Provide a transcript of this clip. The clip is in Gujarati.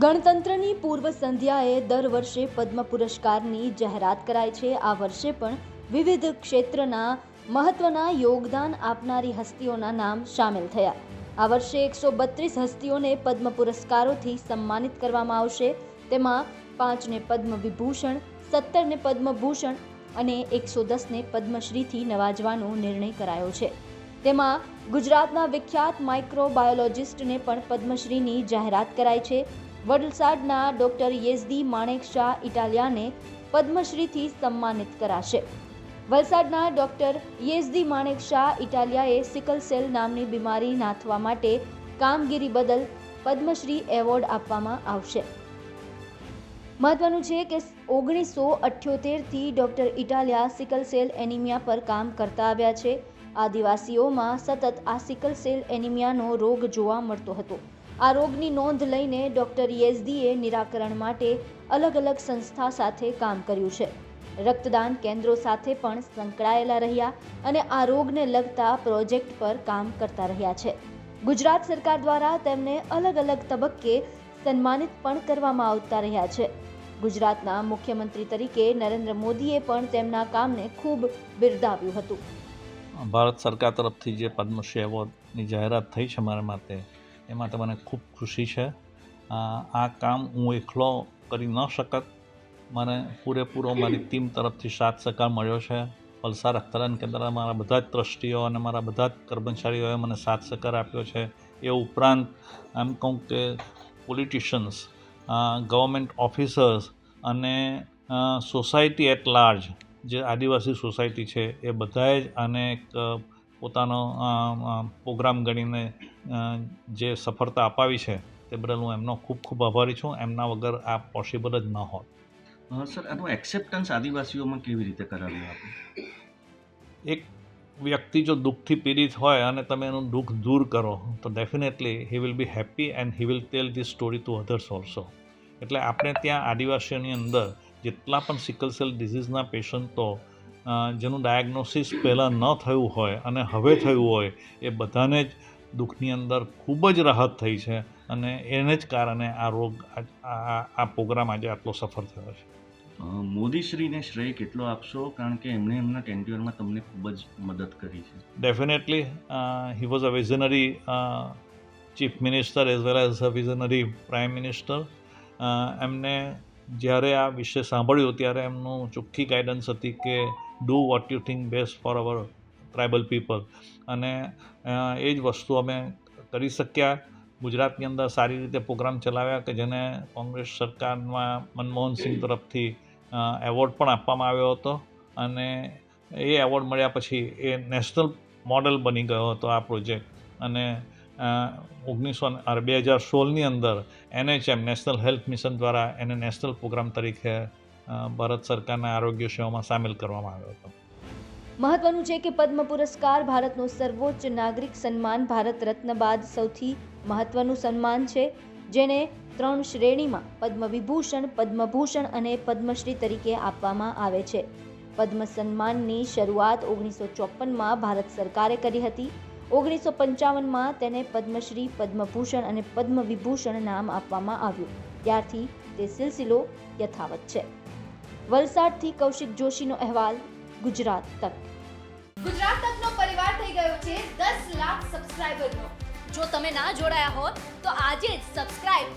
ગણતંત્રની પૂર્વ સંધ્યાએ દર વર્ષે પદ્મ પુરસ્કારની જાહેરાત કરાય છે. આ વર્ષે પણ વિવિધ ક્ષેત્રના મહત્વના યોગદાન આપનારી હસ્તીઓના નામ સામેલ થયા. આ વર્ષે એકસો બત્રીસ હસ્તીઓને પદ્મ પુરસ્કારોથી સન્માનિત કરવામાં આવશે. તેમાં પાંચને પદ્મ વિભૂષણ, સત્તરને પદ્મભૂષણ અને એકસો દસને પદ્મશ્રીથી નવાજવાનો નિર્ણય કરાયો છે. તેમાં ગુજરાતના વિખ્યાત માઇક્રોબાયોલોજિસ્ટને પણ પદ્મશ્રીની જાહેરાત કરાઈ છે. વલસાડના ડોક્ટર યેઝદી માણેક શાહ ઇટાલિયાને પદ્મશ્રીથી સન્માનિત કરાશે. વલસાડના ડોક્ટર યેઝદી માણેક શાહ ઇટાલિયાએ સિકલ સેલ નામની બીમારી નાથવા માટે કામગીરી બદલ પદ્મશ્રી એવોર્ડ આપવામાં આવશે. મહત્વનું છે કે ઓગણીસો અઠ્યોતેરથી doctor Italia sickle cell anaemia પર કામ કરતા આવ્યા છે. આદિવાસીઓમાં સતત આ સિકલ સેલ એનિમિયાનો રોગ જોવા મળતો હતો. આ રોગની નોંધ લઈને ડોક્ટર યેઝદીએ નિરાકરણ માટે અલગ અલગ સંસ્થા સાથે કામ કર્યું છે. રક્તદાન કેન્દ્રો સાથે પણ સંકળાયેલા રહ્યા અને આ રોગને લગતા પ્રોજેક્ટ પર કામ કરતા રહ્યા છે. ગુજરાત સરકાર દ્વારા તેમને અલગ અલગ તબક્કે સન્માનિત પણ કરવામાં આવતા રહ્યા છે. ગુજરાતના મુખ્યમંત્રી તરીકે નરેન્દ્ર મોદીએ પણ તેમના કામને ખૂબ બિરદાવ્યું હતું. ભારત સરકાર તરફથી જે પદ્મશ્રી એવોર્ડની જાહેરાત થઈ છે મારા માટે એ માટે મને ખૂબ ખુશી છે. આ કામ હું એકલો કરી ન શકત. મને પૂરેપૂરો મારી ટીમ તરફથી સાથ સહકાર મળ્યો છે. વલસાડ રક્તદાન કેન્દ્રના મારા બધા જ ટ્રસ્ટીઓ અને મારા બધા જ કર્મચારીઓએ મને સાથ સહકાર આપ્યો છે. એ ઉપરાંત એમ કહું કે પોલિટિશિયન્સ ગવર્મેન્ટ ઓફિસર્સ અને સોસાયટી એટ લાર્જ, જે આદિવાસી સોસાયટી છે, એ બધાએ જ આને એક પોતાનો પ્રોગ્રામ ગણીને જે સફળતા અપાવી છે તે બદલ હું એમનો ખૂબ ખૂબ આભારી છું. એમના વગર આ પોસિબલ જ ન હોત. સર આનું એક્સેપ્ટન્સ આદિવાસીઓમાં કેવી રીતે કરાવ્યું આપણે એક વ્યક્તિ જો દુઃખથી પીડિત હોય અને તમે એનું દુઃખ દૂર કરો તો definitely he will be happy and he will tell this story to others also એટલે આપણે ત્યાં આદિવાસીઓની અંદર જેટલા પણ સિકલ સેલ ડિઝીઝના પેશન્ટો જેનું ડાયગ્નોસિસ પહેલાં ન થયું હોય અને હવે થયું હોય એ બધાને જ દુઃખની અંદર ખૂબ જ રાહત થઈ છે અને એને જ કારણે આ રોગ આ- પ્રોગ્રામ આજે આટલો સફળ થયો છે. મોદીશ્રીને શ્રેય કેટલો આપશો? કારણ કે એમણે એમના ટેન્ટ્યુઅરમાં તમને ખૂબ જ મદદ કરી છે. Definitely he was a visionary chief minister as well as a visionary prime uh, એમને જ્યારે આ વિશે સાંભળ્યું ત્યારે એમનું ચોખ્ખી ગાઈડન્સ હતી કે do what you think best for our tribal people. અને એ જ વસ્તુ અમે કરી શક્યા. ગુજરાતની અંદર સારી રીતે પ્રોગ્રામ ચલાવ્યા કે જેને કોંગ્રેસ સરકારમાં મનમોહન સિંહ તરફથી એવોર્ડ પણ આપવામાં આવ્યો હતો. અને એ એવોર્ડ મળ્યા પછી એ નેશનલ મોડલ બની ગયો હતો આ પ્રોજેક્ટ. અને ઓગણીસો બે હજાર સોળની અંદર એનએચએમ, નેશનલ હેલ્થ મિશન દ્વારા એને નેશનલ પ્રોગ્રામ તરીકે ભારત સરકારના આરોગ્ય સેવામાં સામેલ કરવામાં આવ્યો હતો. મહત્વનું છે કે પદ્મ પુરસ્કાર ભારતનું સર્વોચ્ચ નાગરિક સન્માન ભારત રત્ન બાદ સૌથી મહત્વનું સન્માન છે, જેને ત્રણ શ્રેણીમાં પદ્મ વિભૂષણ પદ્મભૂષણ અને પદ્મશ્રી તરીકે આપવામાં આવે છે. પદ્મ સન્માનની શરૂઆત ઓગણીસો ચોપનમાં ભારત સરકારે કરી હતી. ઓગણીસો પંચાવનમાં તેને પદ્મશ્રી, પદ્મભૂષણ અને પદ્મ વિભૂષણ નામ આપવામાં આવ્યું. ત્યારથી તે સિલસિલો યથાવત છે. વલસાડથી કૌશિક જોશીનો અહેવાલ ગુજરાત તક. ગુજરાત તકનો પરિવાર થઈ ગયો છે દસ લાખ સબસ્ક્રાઇબરનો જો તમે ના જોડાયા હો તો આજે જ સબસ્ક્રાઇબ